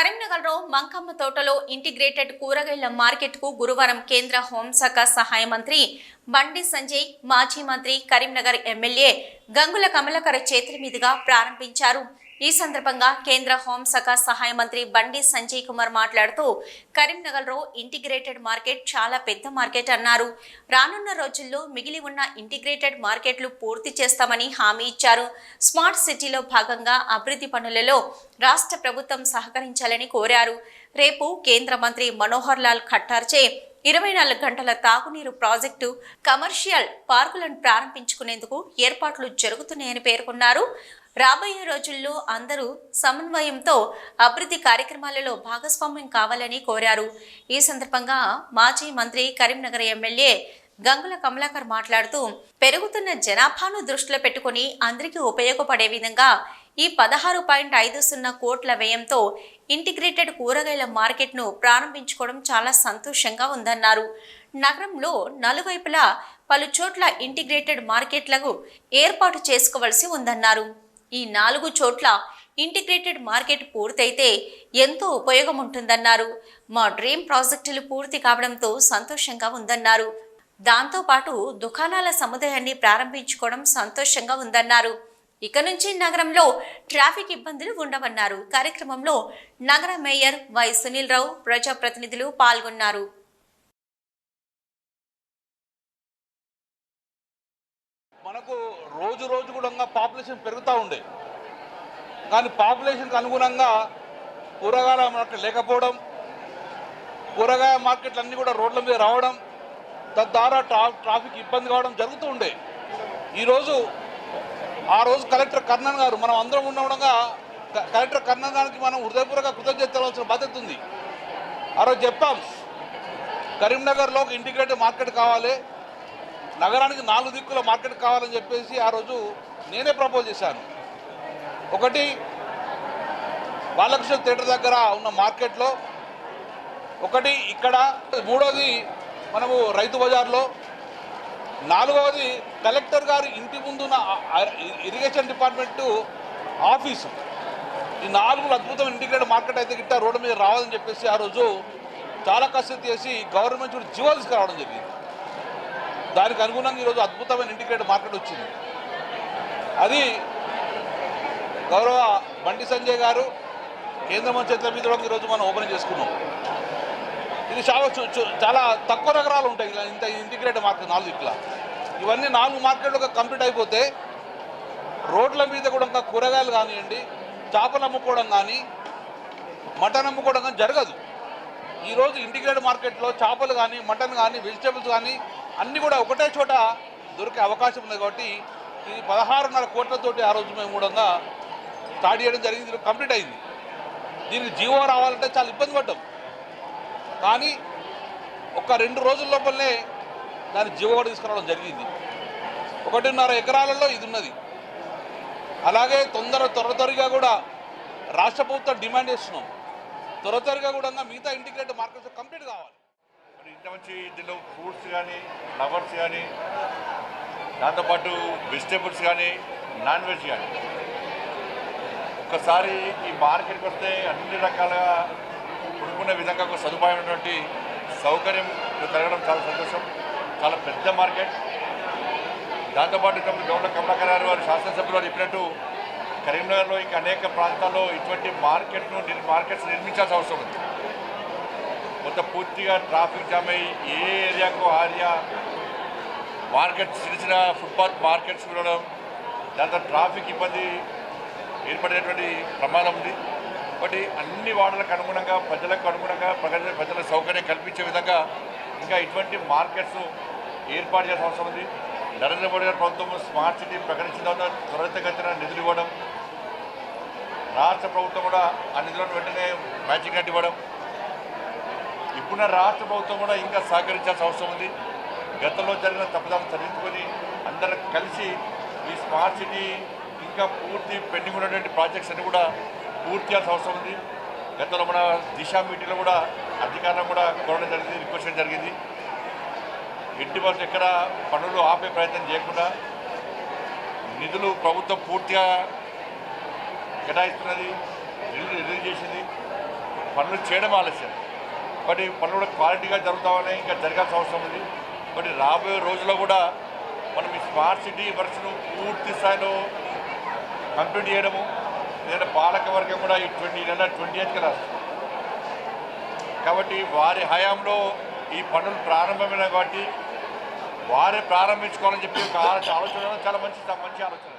కరీంనగర్లో మంకమ్మ తోటలో ఇంటిగ్రేటెడ్ కూరగాయల మార్కెట్కు గురువారం కేంద్ర హోంశాఖ సహాయ మంత్రి బండి సంజయ్ మాజీ మంత్రి కరీంనగర్ ఎమ్మెల్యే గంగుల కమలకర చేతుల మీదుగా ప్రారంభించారు. ఈ సందర్భంగా కేంద్ర హోంశాఖ సహాయ మంత్రి బండి సంజయ్ కుమార్ మాట్లాడుతూ కరీంనగర్లో ఇంటిగ్రేటెడ్ మార్కెట్ చాలా పెద్ద మార్కెట్ అన్నారు. రానున్న రోజుల్లో మిగిలి ఉన్న ఇంటిగ్రేటెడ్ మార్కెట్లు పూర్తి చేస్తామని హామీ ఇచ్చారు. స్మార్ట్ సిటీలో భాగంగా అభివృద్ధి పనులలో రాష్ట్ర ప్రభుత్వం సహకరించాలని కోరారు. రేపు కేంద్ర మంత్రి మనోహర్ లాల్ ఖట్టార్చే ఇరవై నాలుగు గంటల తాగునీరు ప్రాజెక్టు కమర్షియల్ పార్కులను ప్రారంభించుకునేందుకు ఏర్పాట్లు జరుగుతున్నాయని పేర్కొన్నారు. రాబోయే రోజుల్లో అందరూ సమన్వయంతో అభివృద్ధి కార్యక్రమాలలో భాగస్వామ్యం కావాలని కోరారు. ఈ సందర్భంగా మాజీ మంత్రి కరీంనగర్ ఎమ్మెల్యే గంగుల కమలాకర్ మాట్లాడుతూ పెరుగుతున్న జనాభాను దృష్టిలో పెట్టుకుని అందరికీ ఉపయోగపడే విధంగా ఈ పదహారు పాయింట్ ఐదు సున్నా కోట్ల వ్యయంతో ఇంటిగ్రేటెడ్ కూరగాయల మార్కెట్ను ప్రారంభించుకోవడం చాలా సంతోషంగా ఉందన్నారు. నగరంలో నలువైపులా పలు చోట్ల ఇంటిగ్రేటెడ్ మార్కెట్లకు ఏర్పాటు చేసుకోవలసి ఉందన్నారు. ఈ నాలుగు చోట్ల ఇంటిగ్రేటెడ్ మార్కెట్ పూర్తయితే ఎంతో ఉపయోగం ఉంటుందన్నారు మా డ్రీమ్ ప్రాజెక్టులు పూర్తి కావడంతో సంతోషంగా ఉందన్నారు. దాంతోపాటు దుకాణాల సముదాయాన్ని ప్రారంభించుకోవడం సంతోషంగా ఉందన్నారు. ఇక నుంచి నగరంలో ట్రాఫిక్ ఇబ్బందులు ఉండవన్నారు. కార్యక్రమంలో నగర మేయర్ వై సునీల్ రావు ప్రజాప్రతినిధులు పాల్గొన్నారు. మనకు రోజు రోజు కూడా పాపులేషన్ పెరుగుతూ ఉండే. కానీ పాపులేషన్కి అనుగుణంగా కూరగాయల మార్కెట్ లేకపోవడం కూరగాయ మార్కెట్లు అన్నీ కూడా రోడ్ల మీద రావడం తద్వారా ట్రా ట్రాఫిక్ ఇబ్బంది కావడం జరుగుతూ ఉండే. ఈరోజు ఆ రోజు కలెక్టర్ కర్ణన్ గారు మనం అందరం ఉండగా క- కలెక్టర్ కర్ణన్ గారికి మనం హృదయపూర్వక కృతజ్ఞత తెలవాల్సిన బాధ్యత ఉంది. ఆ రోజు చెప్పాం కరీంనగర్లో ఒక ఇంటిగ్రేటెడ్ మార్కెట్ కావాలి నగరానికి నాలుగు దిక్కుల మార్కెట్ కావాలని చెప్పేసి ఆ రోజు నేనే ప్రపోజ్ చేశాను. ఒకటి బాలకృష్ణ థియేటర్ దగ్గర ఉన్న మార్కెట్లో. ఒకటి ఇక్కడ. మూడోది మనము రైతు బజార్లో. నాలుగవది కలెక్టర్ గారి ఇంటి ముందున్న ఇరిగేషన్ డిపార్ట్మెంటు ఆఫీసు. ఈ నాలుగు అద్భుతం ఇంటిగ్రేటెడ్ మార్కెట్ అయితే గిట్ట రోడ్డు మీద రావాలని చెప్పేసి ఆ రోజు చాలా కసరత్తు చేసి గవర్నమెంట్ కూడా జీవో తీసుకురావడం జరిగింది. దానికి అనుగుణంగా ఈరోజు అద్భుతమైన ఇంటిగ్రేటెడ్ మార్కెట్ వచ్చింది. అది గౌరవ బండి సంజయ్ గారు కేంద్ర మంత్రి చేతుల మీద కూడా ఈరోజు మనం ఓపెన్ చేసుకున్నాం. ఇది చాలా చాలా తక్కువ నగరాలు ఉంటాయి ఇలా ఇంత ఇంటిగ్రేటెడ్ మార్కెట్ నాలుగు ఇట్లా. ఇవన్నీ నాలుగు మార్కెట్లు కంప్లీట్ అయిపోతే రోడ్ల మీద కూడా ఇంకా కూరగాయలు కానివ్వండి చేపలు అమ్ముకోవడం కానీ మటన్ అమ్ముకోవడం కానీ జరగదు. ఈరోజు ఇంటిగ్రేటెడ్ మార్కెట్లో చేపలు కానీ మటన్ కానీ వెజిటేబుల్స్ కానీ అన్నీ కూడా ఒకటే చోట దొరికే అవకాశం ఉంది కాబట్టి ఇది పదహారున్నర కోట్లతోటి ఆ రోజు మేము కూడా స్టార్ట్ చేయడం జరిగింది కంప్లీట్ అయింది. దీనికి జీవో రావాలంటే చాలా ఇబ్బంది పడ్డాం. కానీ ఒక రెండు రోజుల లోపలనే దాన్ని జీవో కూడా తీసుకురావడం జరిగింది. ఒకటిన్నర ఎకరాలలో ఇది ఉన్నది. అలాగే తొందర త్వర త్వరగా కూడా రాష్ట్ర ప్రభుత్వం డిమాండ్ చేస్తున్నాం. త్వర త్వరగా కూడా మిగతా ఇంటిగ్రేటెడ్ మార్కెట్స్ కంప్లీట్ కావాలి. ఇంటి ఇంత మంచి దీనిలో ఫ్రూట్స్ కానీ ఫ్లవర్స్ కానీ దాంతోపాటు వెజిటేబుల్స్ కానీ నాన్ వెజ్ కానీ. ఒక్కసారి ఈ మార్కెట్కి వస్తే అన్ని రకాలుగా కొనుక్కునే విధంగా ఒక సదుపాయమైనటువంటి సౌకర్యం జరగడం చాలా సంతోషం. చాలా పెద్ద మార్కెట్. దాంతోపాటు ఇప్పుడు గవర్నర్ కమలాకర్ వారు శాసనసభ్యులు వారు చెప్పినట్టు కరీంనగర్లో ఇంకా అనేక ప్రాంతాల్లో ఇటువంటి మార్కెట్ను మార్కెట్స్ నిర్మించాల్సిన అవసరం ఉంది. మొత్తం పూర్తిగా ట్రాఫిక్ జామ్ అయ్యి ఏ ఏరియాకు ఆర్యా ఏరియా మార్కెట్ చిన్న చిన్న ఫుట్పాత్ మార్కెట్స్ ఉండడం దాంతో ట్రాఫిక్ ఇబ్బంది ఏర్పడేటువంటి ప్రమాదం ఉంది. కాబట్టి అన్ని వార్డులకు అనుగుణంగా ప్రజలకు అనుగుణంగా ప్రజల ప్రజల సౌకర్యం కల్పించే విధంగా ఇంకా ఇటువంటి మార్కెట్స్ ఏర్పాటు చేసిన అవసరం ఉంది. నరేంద్ర మోడీ గారి ప్రభుత్వం స్మార్ట్ సిటీ ప్రకటించిన తర్వాత త్వరితగతిన నిధులు ఇవ్వడం రాష్ట్ర ప్రభుత్వం కూడా ఆ నిధులను వెంటనే మ్యాచింగ్ కట్టి ఇవ్వడం ఇప్పుడున్న రాష్ట్ర ప్రభుత్వం కూడా ఇంకా సహకరించాల్సిన అవసరం ఉంది. గతంలో జరిగిన తప్పుదాన్ని సరిదిద్దుకొని అందరం కలిసి ఈ స్మార్ట్ సిటీ ఇంకా పూర్తి పెండింగ్ ఉన్నటువంటి ప్రాజెక్ట్స్ అన్ని కూడా పూర్తి చేయాల్సిన అవసరం ఉంది. గతంలో మన దిశ మీటింగ్లో కూడా అధికారం కూడా కోరడం జరిగింది రిక్వెస్ట్ జరిగింది. ఎట్టి వరకు ఎక్కడ పనులు ఆపే ప్రయత్నం చేయకుండా నిధులు ప్రభుత్వం పూర్తిగా కేటాయిస్తున్నది నిధులు రిలీజ్ చేసింది. పనులు చేయడం ఆలస్యం. మరి పనులు కూడా క్వాలిటీగా జరుగుతామని ఇంకా జరగాల్సిన అవసరం ఉంది. మరి రాబోయే రోజుల్లో కూడా మనం ఈ స్మార్ట్ సిటీ వర్క్స్ను పూర్తి స్థాయిలో కంప్లీట్ చేయడము ఏదైనా పాలక వర్గం కూడా ఈ ట్వంటీ నెల ట్వంటీ ఎయిత్ కదా. కాబట్టి వారి హయాంలో ఈ పనులు ప్రారంభమైన కాబట్టి వారే ప్రారంభించుకోవాలని చెప్పి ఒక ఆలోచన ఆలోచన చాలా మంచి మంచి ఆలోచన.